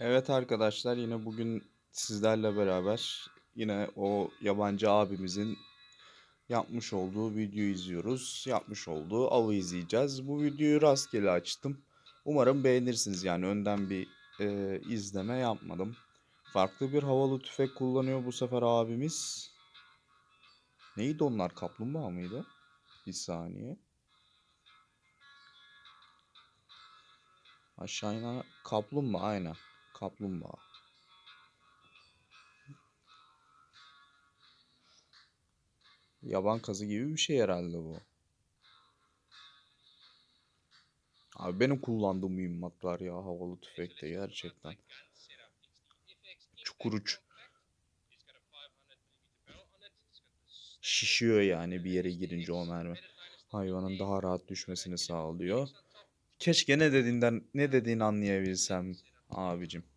Evet arkadaşlar yine bugün sizlerle beraber yine o yabancı abimizin yapmış olduğu videoyu izliyoruz. Yapmış olduğu avı izleyeceğiz. Bu videoyu rastgele açtım. Umarım beğenirsiniz yani önden bir e, izleme yapmadım. Farklı bir havalı tüfek kullanıyor bu sefer abimiz. Neydi onlar kaplumbağa mıydı? Bir saniye. Aşağı inen kaplumbağa aynen. Kaplumbağa. Yaban kazı gibi bir şey herhalde bu. Abi benim kullandığım mühimmatlar ya havalı tüfekte gerçekten. Çukur uç. Şişiyor yani bir yere girince o mermi. Hayvanın daha rahat düşmesini sağlıyor. Keşke ne dediğinden ne dediğini anlayabilsem abicim.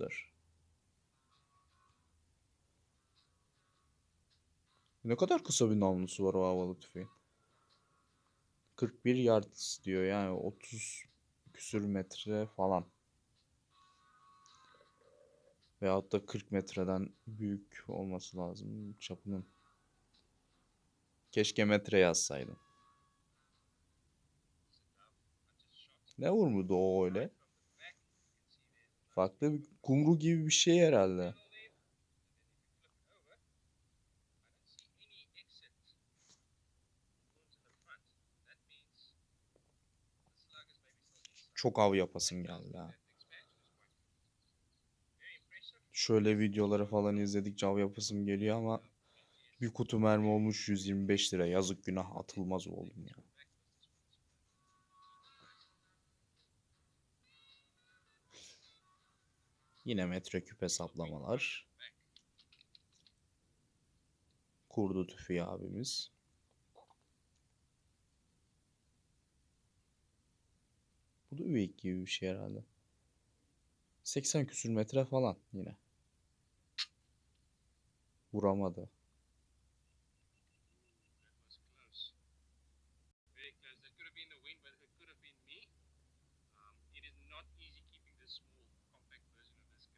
Dur. Ne kadar kısa bir namlusu var o havalı tüfeğin. 41 yard diyor yani 30 küsür metre falan. Veyahut da 40 metreden büyük olması lazım çapının. Keşke metre yazsaydım. Ne vurmadı o öyle? Farklı bir kumru gibi bir şey herhalde. Çok av yapasım geldi ha. Şöyle videoları falan izledikçe av yapasım geliyor ama bir kutu mermi olmuş 125 lira. Yazık günah atılmaz oğlum ya. Yine metreküp hesaplamalar. Kurdu tüfeği abimiz. Bu da üveyik gibi bir şey herhalde. 80 küsür metre falan yine. Vuramadı.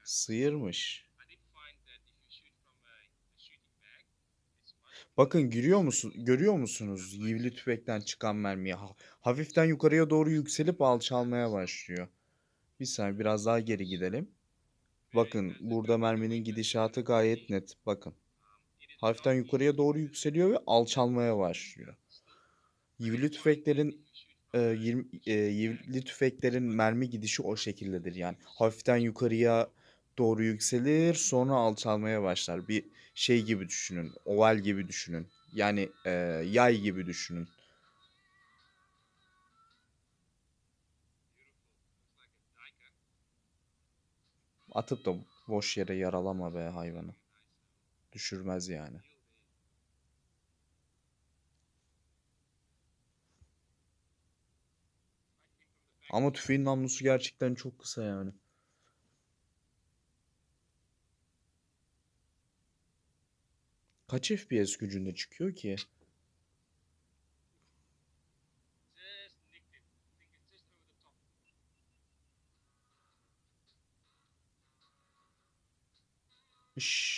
Sıyırmış. Bakın görüyor musun? Görüyor musunuz? Yivli tüfekten çıkan mermiyi ha- hafiften yukarıya doğru yükselip alçalmaya başlıyor. Bir saniye biraz daha geri gidelim. Bakın burada merminin gidişatı gayet net. Bakın. Hafiften yukarıya doğru yükseliyor ve alçalmaya başlıyor. Yivli tüfeklerin e, yirmi- e, yivli tüfeklerin mermi gidişi o şekildedir yani. Hafiften yukarıya doğru yükselir sonra alçalmaya başlar. Bir şey gibi düşünün. Oval gibi düşünün. Yani e, yay gibi düşünün. Atıp da boş yere yaralama be hayvanı. Düşürmez yani. Ama tüfeğin namlusu gerçekten çok kısa yani. Kaç FPS gücünde çıkıyor ki? just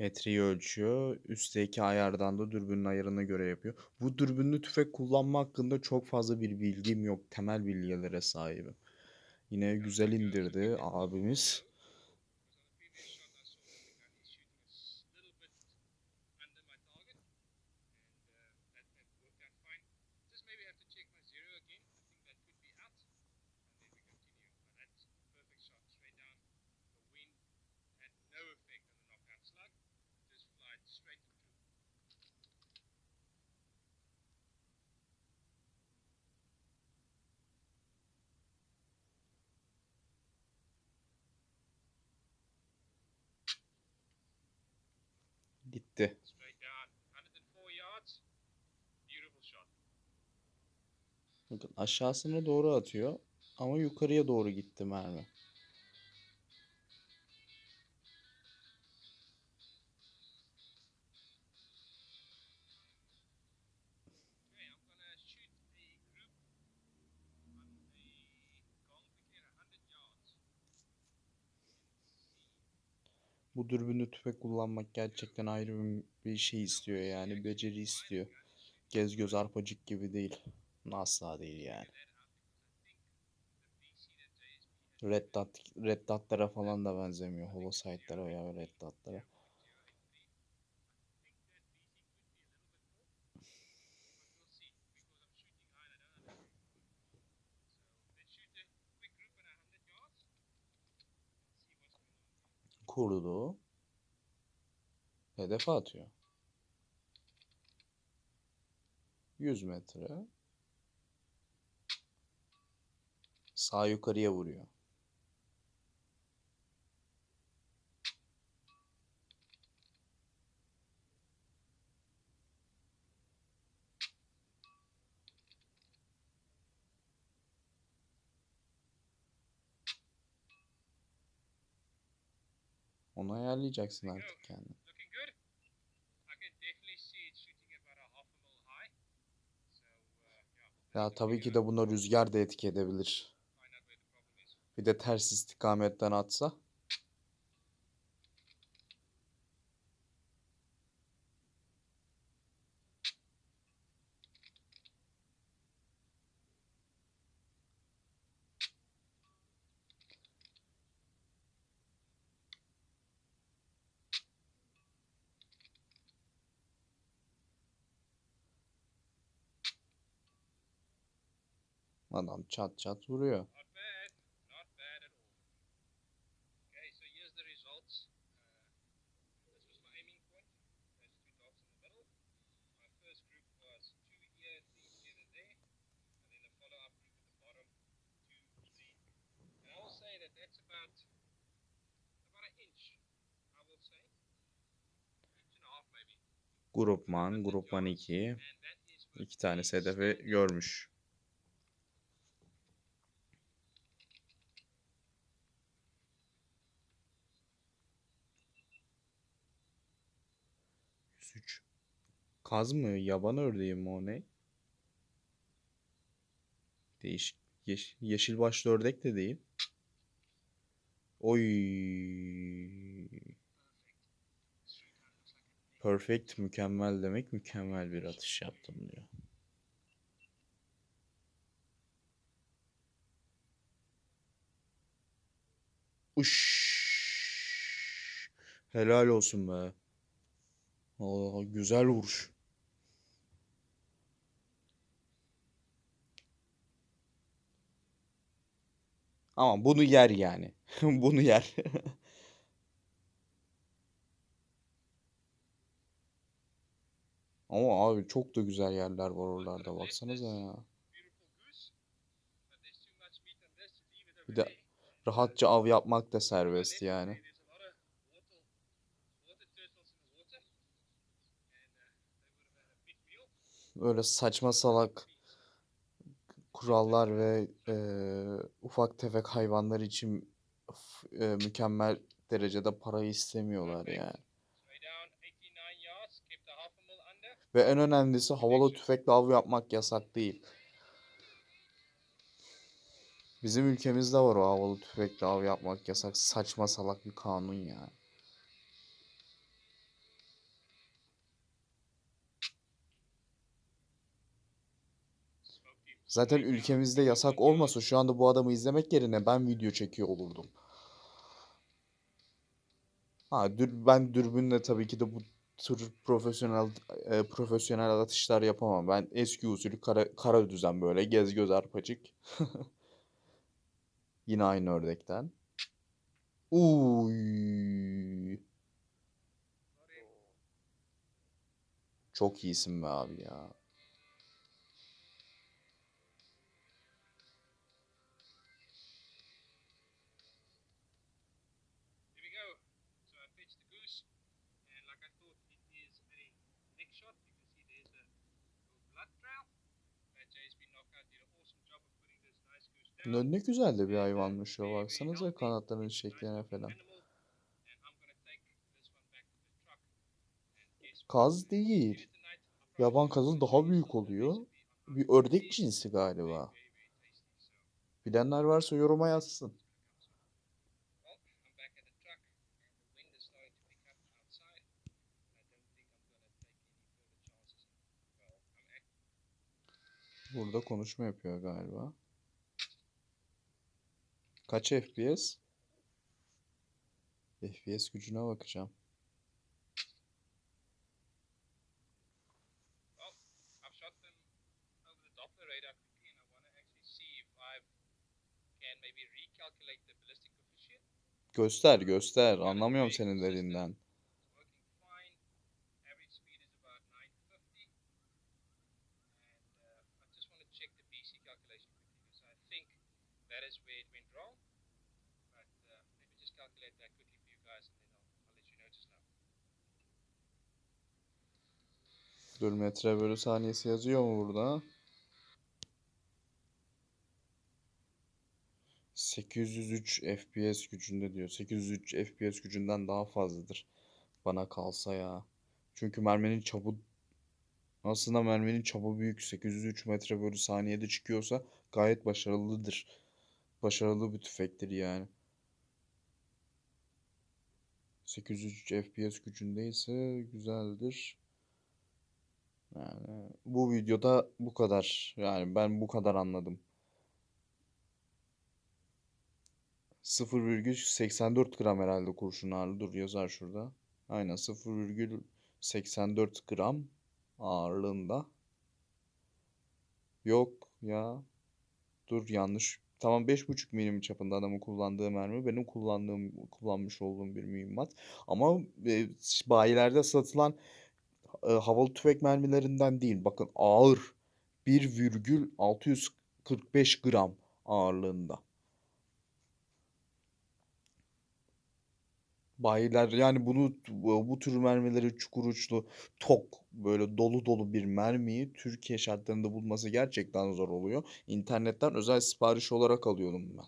Metreyi ölçüyor. Üstteki ayardan da dürbünün ayarına göre yapıyor. Bu dürbünlü tüfek kullanma hakkında çok fazla bir bilgim yok. Temel bilgilere sahibim. Yine güzel indirdi abimiz. Gitti. Straight down, 104 yards. Beautiful shot. Bakın aşağısına doğru atıyor ama yukarıya doğru gitti mermi. Bu dürbünlü tüfek kullanmak gerçekten ayrı bir- şey istiyor yani beceri istiyor. Gez göz arpacık gibi değil. Asla değil yani. Red Dot, Red Dot'lara falan da benzemiyor. Holosite'lara veya Red Dot'lara. Kurdu. Hedefe atıyor. 100 metre. Sağ yukarıya vuruyor. Onu ayarlayacaksın artık kendin. Looking good. I can definitely see it shooting about a half a mil high. So, uh, yeah. Ya tabii ki de buna rüzgar da etki edebilir. Bir de ters istikametten atsa. And a half maybe. Grupman, grupman 2. And that is with iki tane hedefi görmüş. Kaz mı? Yaban ördeği mi o ne? Değişik. Yeş yeşil başlı ördek de değil. Oy. Perfect mükemmel demek mükemmel bir atış yaptım diyor. Uş. Helal olsun be. Aa, güzel vuruş. Ama bunu yer yani. Bunu yer. Ama abi çok da güzel yerler var oralarda baksanıza ya. Bir de rahatça av yapmak da serbest yani. Öyle saçma salak kurallar ve eee, ufak tefek hayvanlar için eee, mükemmel derecede para istemiyorlar yani. Straight down 89 yards, kept a half a mil under. Ve en önemlisi havalı tüfekle av yapmak yasak değil. Bizim ülkemizde var o havalı tüfekle av yapmak yasak. Saçma salak bir kanun yani. Zaten ülkemizde yasak 81 yards. olmasa şu anda bu adamı izlemek yerine ben video çekiyor olurdum. Ha, dür, ben dürbünle tabii ki de bu tür profesyonel e, profesyonel atışlar yapamam. Ben eski usulü kara, kara düzen böyle gez göz arpacık. Yine aynı ördekten. Uy. Çok iyisin be abi ya. Shot. You can see there's a blood trail. Ne, ne güzel de bir hayvanmış ya baksanıza kanatlarının şekline falan. Kaz değil. Yaban kazı daha büyük oluyor. Bir ördek cinsi galiba. Bilenler varsa yoruma yazsın. Burada konuşma yapıyor galiba. Kaç FPS? FPS gücüne bakacağım. Well, I've shot them over that quickly for you guys, and then I'll, I'll let you know now. Dur metre bölü saniyesi yazıyor mu burada? 803 FPS gücünde diyor. 803 FPS gücünden daha fazladır. Bana kalsa ya. Çünkü merminin çapı aslında merminin çapı büyük. 803 metre bölü saniyede çıkıyorsa gayet başarılıdır. Başarılı bir tüfektir yani. 803 FPS gücündeyse güzeldir. Yani bu videoda bu kadar. Yani ben bu kadar anladım. 0,84 gram herhalde kurşun ağırlığı. Dur yazar şurada. Aynen 0,84 gram ağırlığında. Yok ya. Dur yanlış. Tamam 5,5 milim çapında adamın kullandığı mermi. Benim kullandığım kullanmış olduğum bir mühimmat. Ama e, bayilerde satılan e, havalı tüfek mermilerinden değil. Bakın ağır. 1,645 gram ağırlığında. Bayiler yani bunu bu, tür mermileri çukur uçlu tok böyle dolu dolu bir mermiyi Türkiye şartlarında bulması gerçekten zor oluyor. İnternetten özel sipariş olarak alıyorum ben.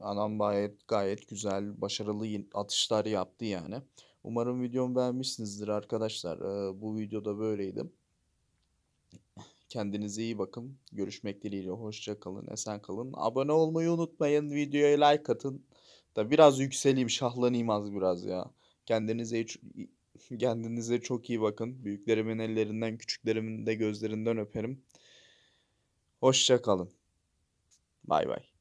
Anam gayet gayet güzel, başarılı atışlar yaptı yani. Umarım videomu beğenmişsinizdir arkadaşlar. Ee, bu videoda böyleydi. Kendinize iyi bakın. Görüşmek dileğiyle. Hoşça kalın. Esen kalın. Abone olmayı unutmayın. Videoya like atın. Da biraz yükseleyim, şahlanayım az biraz ya. Kendinize hiç- kendinize çok iyi bakın. Büyüklerimin ellerinden, küçüklerimin de gözlerinden öperim. Hoşça kalın. Bay bay.